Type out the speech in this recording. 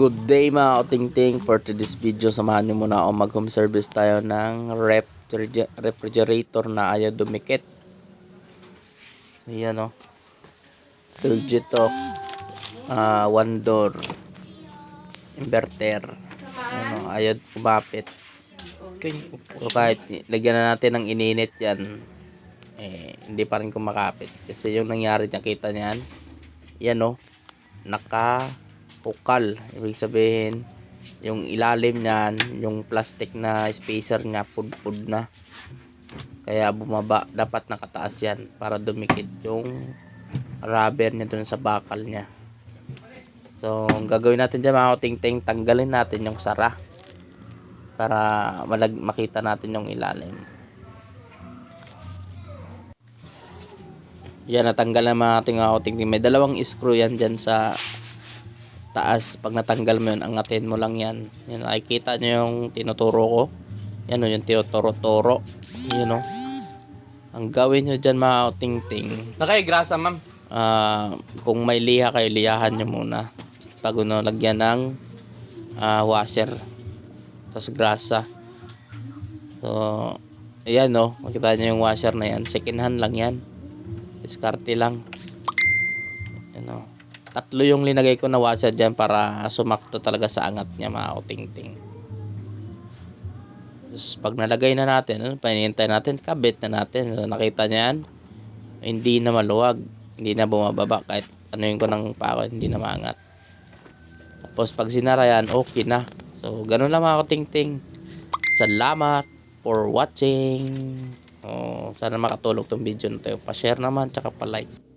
Good day mga oting-ting. For today's video, samahan nyo muna ako mag home service tayo ng refriger- refrigerator na ayaw dumikit. So yan o. LG to. Ah, one door. Inverter. Ano, ayaw kumapit. So kahit lagyan na natin ng ininit yan, eh, hindi pa rin kumakapit. Kasi yung nangyari dyan, kita niyan, yan o, naka hukal. Ibig sabihin, yung ilalim niyan, yung plastic na spacer niya, pudpud na. Kaya bumaba, dapat nakataas yan para dumikit yung rubber niya dun sa bakal niya. So, ang gagawin natin dyan mga ting tanggalin natin yung sara para malag makita natin yung ilalim. Yan, natanggal na mga ating outing. May dalawang screw yan dyan sa taas. Pag natanggal mo yun, angatin mo lang yan. Yan, nakikita nyo yung tinuturo ko. Yan o, yung tinuturo-turo. Yan o. Ang gawin nyo dyan mga outing-ting. Nakaigrasa, ma'am. ah, kung may liha kayo, lihahan nyo muna. Pag ano, lagyan ng ah, washer. Tapos grasa. So, ayan no. Makita nyo yung washer na yan. Second hand lang yan. Diskarte lang. Ano. Tatlo yung linagay ko na washer dyan para sumakto talaga sa angat niya mga ting-ting. Tapos pag nalagay na natin, ano, panihintay natin, kabit na natin. So, nakita niyan, hindi na maluwag, hindi na bumababa kahit ano yung ko ng pako, hindi na maangat. Tapos pag sinara yan, okay na. So, ganun lang mga ting-ting. Salamat for watching. Oh, sana makatulog tong video na to. Pa-share naman, tsaka pa-like.